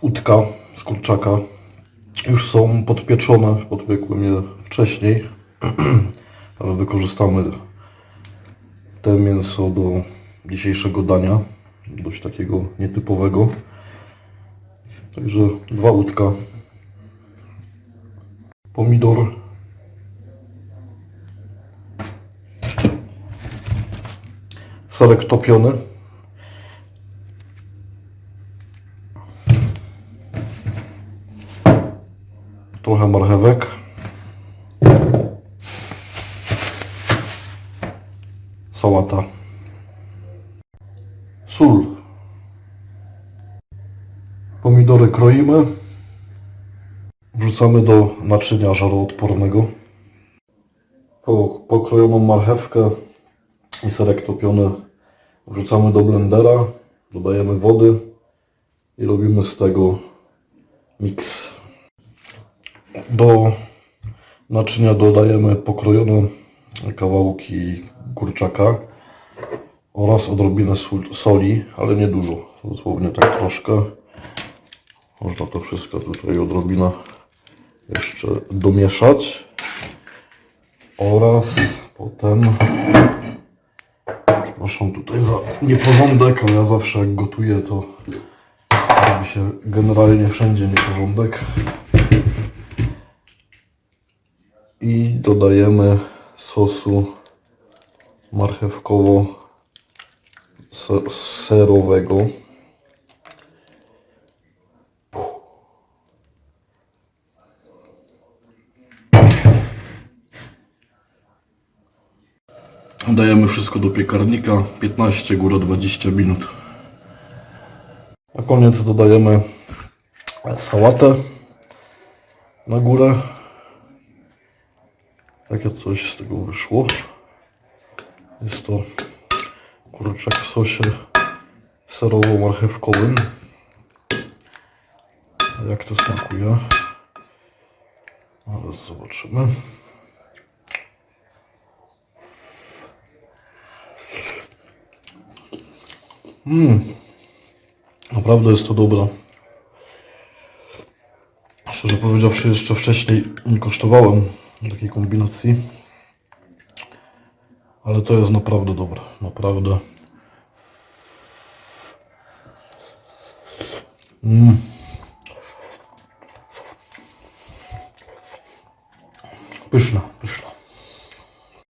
udka z kurczaka już są podpieczone. Podpiekłem je wcześniej, ale wykorzystamy te mięso do dzisiejszego dania. Dość takiego nietypowego. Także dwa udka. Pomidor. Serek topiony. Trochę marchewek. Sałata. Sól. Pomidory kroimy. Wrzucamy do naczynia żaroodpornego. Po, pokrojoną marchewkę i serek topiony wrzucamy do blendera. Dodajemy wody i robimy z tego miks. Do naczynia dodajemy pokrojone kawałki kurczaka oraz odrobinę soli, ale nie dużo, dosłownie tak troszkę. Można to wszystko tutaj odrobinę jeszcze domieszać oraz potem przepraszam tutaj za nieporządek, ale ja zawsze jak gotuję to robi się generalnie wszędzie nieporządek i dodajemy sosu marchewkowo se- serowego. Dajemy wszystko do piekarnika, 15, góra 20 minut. Na koniec dodajemy sałatę na górę. Takie coś z tego wyszło. Jest to kurczak w sosie serowo-marchewkowym. Jak to smakuje? Zaraz zobaczymy. Naprawdę jest to dobre. Szczerze powiedziawszy, jeszcze wcześniej nie kosztowałem takiej kombinacji. Ale to jest naprawdę dobre, naprawdę. Mm. Pyszna, pyszna.